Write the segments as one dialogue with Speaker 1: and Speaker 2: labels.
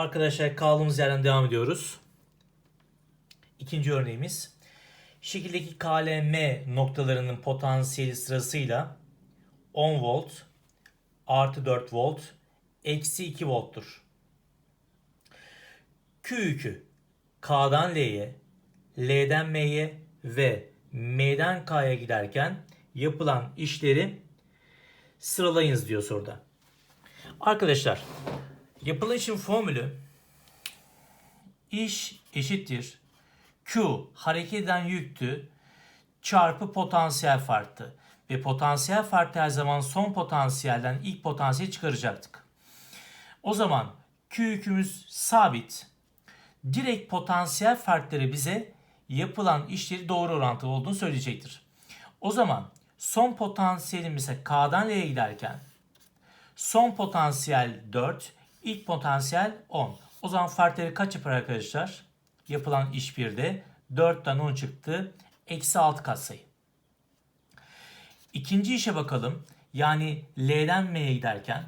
Speaker 1: Arkadaşlar kaldığımız yerden devam ediyoruz. İkinci örneğimiz. Şekildeki KLM noktalarının potansiyeli sırasıyla 10 volt, artı 4 volt, eksi 2 volttur. Q yükü K'dan L'ye, L'den M'ye ve M'den K'ya giderken yapılan işleri sıralayınız diyor soruda. Arkadaşlar yapılan işin formülü iş eşittir Q hareket eden yüktü çarpı potansiyel farktı. Ve potansiyel farkı her zaman son potansiyelden ilk potansiyeli çıkaracaktık. O zaman Q yükümüz sabit. Direkt potansiyel farkları bize yapılan işleri doğru orantılı olduğunu söyleyecektir. O zaman son potansiyelimiz ise K'dan L'ye giderken son potansiyel 4, ilk potansiyel 10. O zaman farkları kaç yapar arkadaşlar? Yapılan iş 1'de 4'ten 10 çıktı. Eksi 6 katsayı. İkinci işe bakalım. Yani L'den M'ye giderken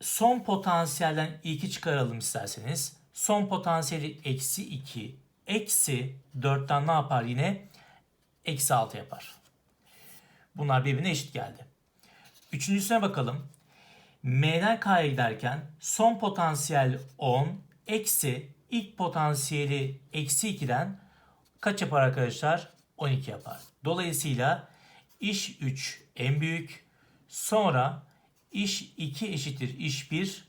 Speaker 1: son potansiyelden ilki çıkaralım isterseniz. Son potansiyeli eksi 2 eksi 4'ten ne yapar yine? Eksi 6 yapar. Bunlar birbirine eşit geldi. Üçüncüsüne bakalım. M'den K'ya giderken son potansiyel 10 eksi ilk potansiyeli eksi 2'den kaç yapar arkadaşlar? 12 yapar. Dolayısıyla iş 3 en büyük sonra iş 2 eşittir iş 1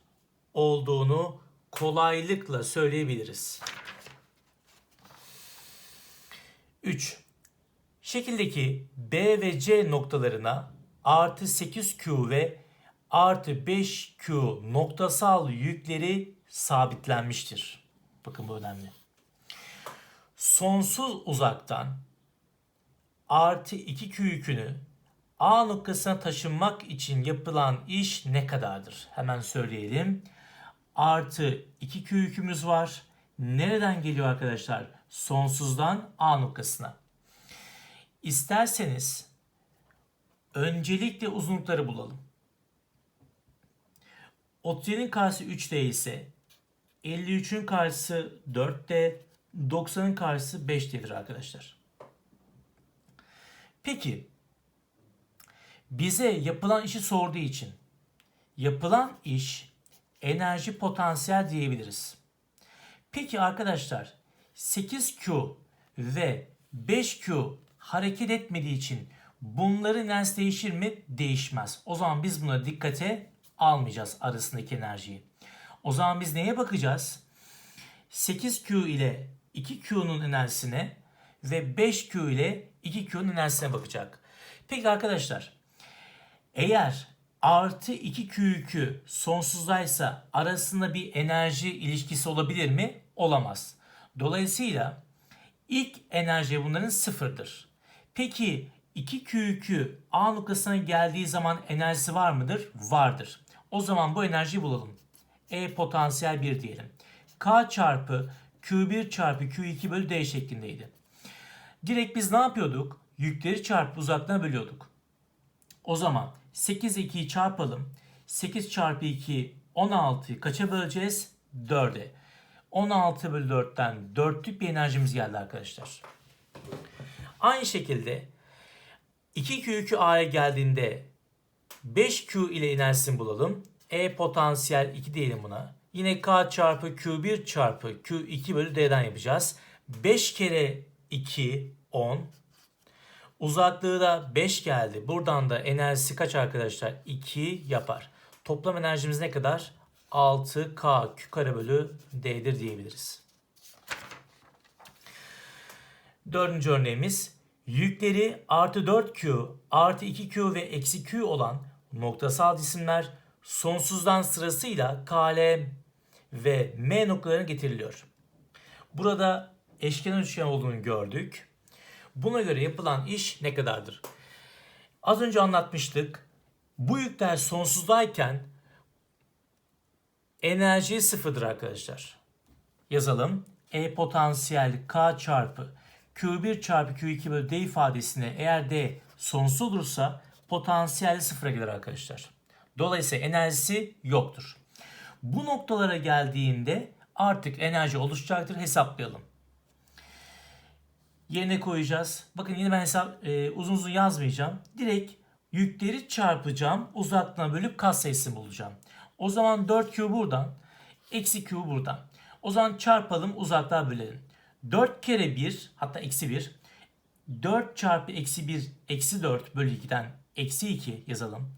Speaker 1: olduğunu kolaylıkla söyleyebiliriz. 3. Şekildeki B ve C noktalarına artı 8Q ve artı 5Q noktasal yükleri sabitlenmiştir. Bakın bu önemli. Sonsuz uzaktan artı 2Q yükünü A noktasına taşınmak için yapılan iş ne kadardır? Hemen söyleyelim. Artı 2Q yükümüz var. Nereden geliyor arkadaşlar? Sonsuzdan A noktasına. İsterseniz öncelikle uzunlukları bulalım. 37'nin karşısı 3D ise 53'ün karşısı 4D, 90'ın karşısı 5D'dir arkadaşlar. Peki bize yapılan işi sorduğu için yapılan iş enerji potansiyel diyebiliriz. Peki arkadaşlar 8Q ve 5Q hareket etmediği için bunların enerjisi değişir mi? Değişmez. O zaman biz buna dikkate almayacağız arasındaki enerjiyi. O zaman biz neye bakacağız? 8Q ile 2Q'nun enerjisine ve 5Q ile 2Q'nun enerjisine bakacak. Peki arkadaşlar eğer artı 2Q yükü sonsuzdaysa arasında bir enerji ilişkisi olabilir mi? Olamaz. Dolayısıyla ilk enerji bunların sıfırdır. Peki 2Q yükü A noktasına geldiği zaman enerjisi var mıdır? Vardır. O zaman bu enerjiyi bulalım. E potansiyel 1 diyelim. K çarpı Q1 çarpı Q2 bölü D şeklindeydi. Direkt biz ne yapıyorduk? Yükleri çarpı uzaklığa bölüyorduk. O zaman 8 2'yi çarpalım. 8 çarpı 2 16'yı kaça böleceğiz? 4'e. 16 bölü 4'ten 4'lük bir enerjimiz geldi arkadaşlar. Aynı şekilde 2Q yükü A'ya geldiğinde 5Q ile enerjisini bulalım. E potansiyel 2 diyelim buna. Yine K çarpı Q1 çarpı Q2 bölü D'den yapacağız. 5 kere 2 10. Uzaklığı da 5 geldi. Buradan da enerjisi kaç arkadaşlar? 2 yapar. Toplam enerjimiz ne kadar? 6K Q kare bölü D'dir diyebiliriz. Dördüncü örneğimiz yükleri artı 4Q artı 2Q ve eksi Q olan noktasal cisimler sonsuzdan sırasıyla KL ve M noktalarına getiriliyor. Burada eşkenar üçgen olduğunu gördük. Buna göre yapılan iş ne kadardır? Az önce anlatmıştık. Bu yükler sonsuzdayken enerji sıfırdır arkadaşlar. Yazalım. E potansiyel K çarpı Q1 çarpı Q2 bölü D ifadesine eğer D sonsuz olursa potansiyel sıfıra gelir arkadaşlar. Dolayısıyla enerjisi yoktur. Bu noktalara geldiğinde artık enerji oluşacaktır. Hesaplayalım. Yerine koyacağız. Bakın yine ben hesap e, uzun uzun yazmayacağım. Direkt yükleri çarpacağım. Uzaklığına bölüp katsayısını bulacağım. O zaman 4Q buradan. Eksi Q buradan. O zaman çarpalım uzaklığa bölelim. 4 kere 1 hatta eksi 1. 4 çarpı eksi 1 eksi 4 bölü 2'den eksi 2 yazalım.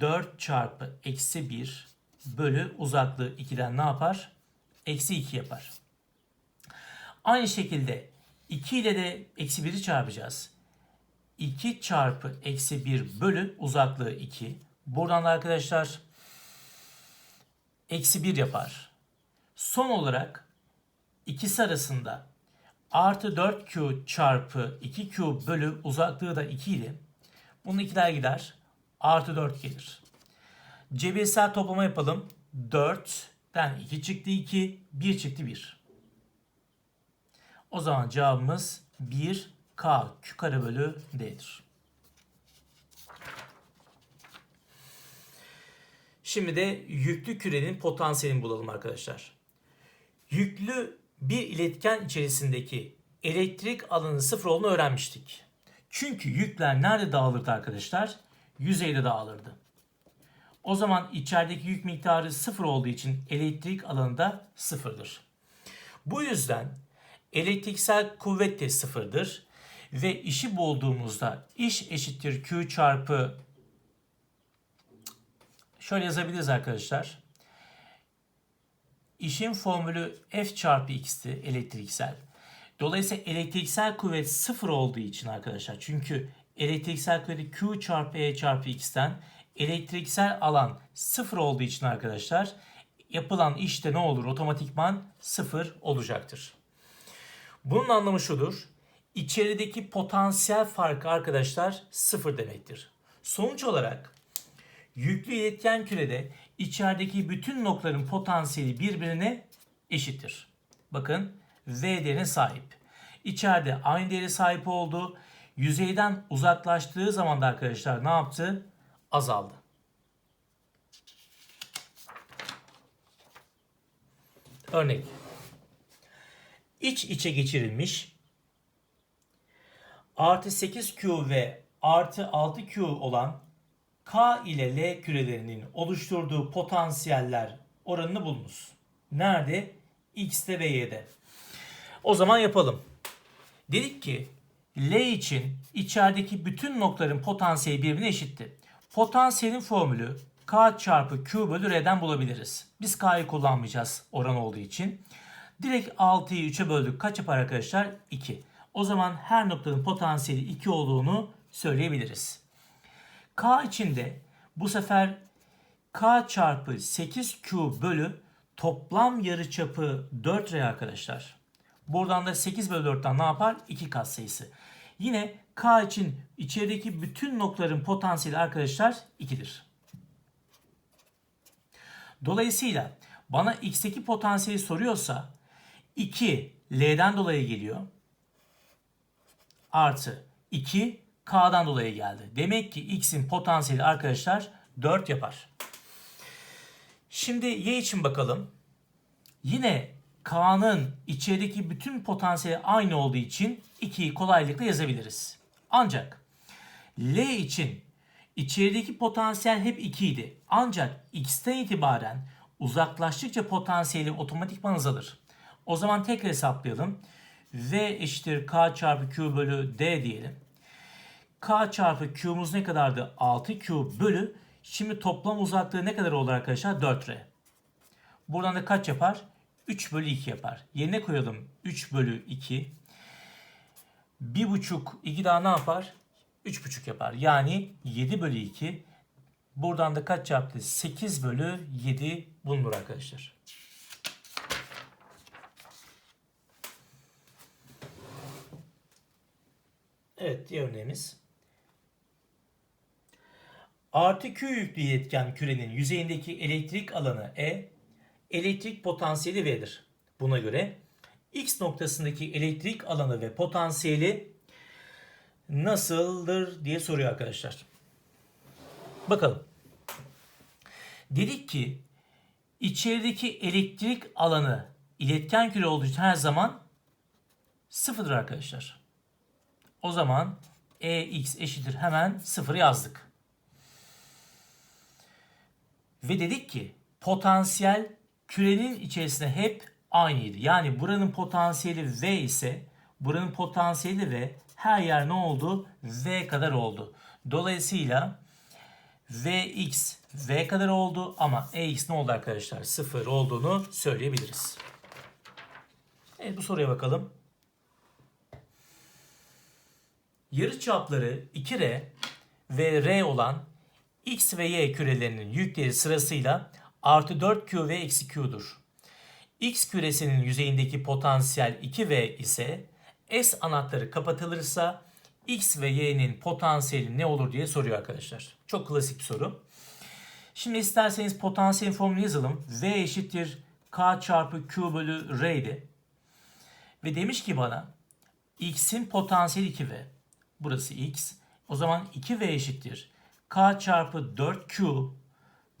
Speaker 1: 4 çarpı eksi 1 bölü uzaklığı 2'den ne yapar? Eksi 2 yapar. Aynı şekilde 2 ile de eksi 1'i çarpacağız. 2 çarpı eksi 1 bölü uzaklığı 2. Buradan da arkadaşlar eksi 1 yapar. Son olarak ikisi arasında artı 4Q çarpı 2Q bölü uzaklığı da 2 idi. Bunun ikiler gider. Artı 4 gelir. Cebirsel toplama yapalım. 4'ten 2 çıktı 2, 1 çıktı 1. O zaman cevabımız 1K Q kare bölü D'dir. Şimdi de yüklü kürenin potansiyelini bulalım arkadaşlar. Yüklü bir iletken içerisindeki elektrik alanı sıfır olduğunu öğrenmiştik. Çünkü yükler nerede dağılırdı arkadaşlar? Yüzeyde dağılırdı. O zaman içerideki yük miktarı sıfır olduğu için elektrik alanı da sıfırdır. Bu yüzden elektriksel kuvvet de sıfırdır. Ve işi bulduğumuzda iş eşittir Q çarpı şöyle yazabiliriz arkadaşlar. İşin formülü F çarpı X'ti elektriksel. Dolayısıyla elektriksel kuvvet sıfır olduğu için arkadaşlar. Çünkü elektriksel kuvveti Q çarpı E çarpı X'ten elektriksel alan sıfır olduğu için arkadaşlar yapılan işte ne olur? Otomatikman sıfır olacaktır. Bunun anlamı şudur. İçerideki potansiyel farkı arkadaşlar sıfır demektir. Sonuç olarak yüklü iletken kürede içerideki bütün noktaların potansiyeli birbirine eşittir. Bakın V değerine sahip. İçeride aynı değere sahip oldu. Yüzeyden uzaklaştığı zaman da arkadaşlar ne yaptı? Azaldı. Örnek. İç içe geçirilmiş artı 8Q ve artı 6Q olan K ile L kürelerinin oluşturduğu potansiyeller oranını bulunuz. Nerede? X'te ve Y'de. O zaman yapalım. Dedik ki L için içerideki bütün noktaların potansiyeli birbirine eşitti. Potansiyelin formülü K çarpı Q bölü R'den bulabiliriz. Biz K'yı kullanmayacağız oran olduğu için. Direkt 6'yı 3'e böldük. Kaç yapar arkadaşlar? 2. O zaman her noktanın potansiyeli 2 olduğunu söyleyebiliriz. K içinde bu sefer K çarpı 8Q bölü toplam yarıçapı 4R arkadaşlar. Buradan da 8 bölü 4'ten ne yapar? 2 katsayısı. Yine K için içerideki bütün noktaların potansiyeli arkadaşlar 2'dir. Dolayısıyla bana X'teki potansiyeli soruyorsa 2 L'den dolayı geliyor. Artı 2 K'dan dolayı geldi. Demek ki X'in potansiyeli arkadaşlar 4 yapar. Şimdi Y için bakalım. Yine K'nın içerideki bütün potansiyeli aynı olduğu için 2'yi kolaylıkla yazabiliriz. Ancak L için içerideki potansiyel hep 2 idi. Ancak X'ten itibaren uzaklaştıkça potansiyeli otomatikman azalır. O zaman tekrar hesaplayalım. V eşittir K çarpı Q bölü D diyelim. K çarpı Q'muz ne kadardı? 6Q bölü. Şimdi toplam uzaklığı ne kadar olur arkadaşlar? 4R. Buradan da kaç yapar? 3 bölü 2 yapar. Yerine koyalım 3 bölü 2. 1,5 2 daha ne yapar? 3,5 yapar. Yani 7 bölü 2. Buradan da kaç yaptı? 8 bölü 7 bulunur arkadaşlar. Evet diğer örneğimiz. Artı Q yüklü iletken kürenin yüzeyindeki elektrik alanı E, elektrik potansiyeli V'dir. Buna göre X noktasındaki elektrik alanı ve potansiyeli nasıldır diye soruyor arkadaşlar. Bakalım. Dedik ki içerideki elektrik alanı iletken küre olduğu için her zaman sıfırdır arkadaşlar. O zaman EX eşittir hemen sıfır yazdık. Ve dedik ki potansiyel kürenin içerisinde hep aynıydı. Yani buranın potansiyeli V ise buranın potansiyeli V her yer ne oldu? V kadar oldu. Dolayısıyla Vx V kadar oldu ama Ex ne oldu arkadaşlar? Sıfır olduğunu söyleyebiliriz. Evet bu soruya bakalım. Yarı çapları 2R ve R olan X ve Y kürelerinin yükleri sırasıyla artı 4Q ve eksi Q'dur. X küresinin yüzeyindeki potansiyel 2V ise S anahtarı kapatılırsa X ve Y'nin potansiyeli ne olur diye soruyor arkadaşlar. Çok klasik bir soru. Şimdi isterseniz potansiyel formülü yazalım. V eşittir K çarpı Q bölü R'di. Ve demiş ki bana X'in potansiyeli 2V. Burası X. O zaman 2V eşittir. K çarpı 4Q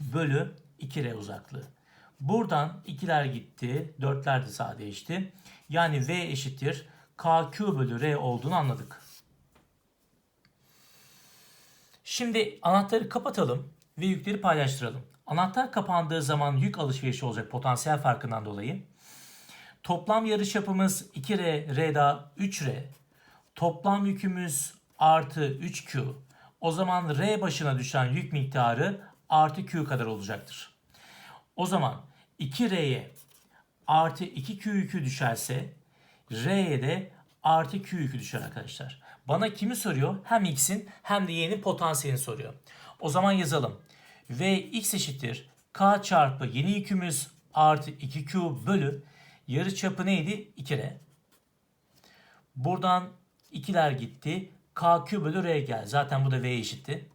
Speaker 1: bölü 2R uzaklığı. Buradan 2'ler gitti. 4'ler de sadeleşti. Yani V eşittir. KQ bölü R olduğunu anladık. Şimdi anahtarı kapatalım ve yükleri paylaştıralım. Anahtar kapandığı zaman yük alışverişi olacak potansiyel farkından dolayı. Toplam yarıçapımız 2R, R daha 3R. Toplam yükümüz artı 3Q. O zaman R başına düşen yük miktarı artı Q kadar olacaktır. O zaman 2R'ye artı 2Q yükü düşerse R'ye de artı Q yükü düşer arkadaşlar. Bana kimi soruyor? Hem X'in hem de Y'nin potansiyelini soruyor. O zaman yazalım. V X eşittir. K çarpı yeni yükümüz artı 2Q bölü yarı çapı neydi? 2R. Buradan 2'ler gitti. KQ bölü R geldi. Zaten bu da V eşitti.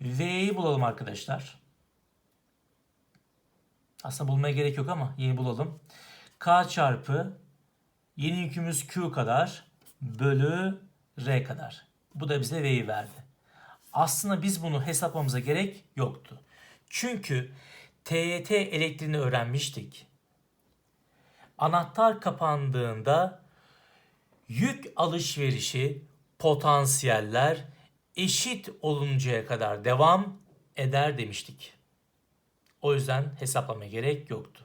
Speaker 1: V'yi bulalım arkadaşlar. Aslında bulmaya gerek yok ama yeni bulalım. K çarpı yeni yükümüz Q kadar bölü R kadar. Bu da bize V'yi verdi. Aslında biz bunu hesaplamamıza gerek yoktu. Çünkü TYT elektriğini öğrenmiştik. Anahtar kapandığında yük alışverişi potansiyeller eşit oluncaya kadar devam eder demiştik. O yüzden hesaplamaya gerek yoktu.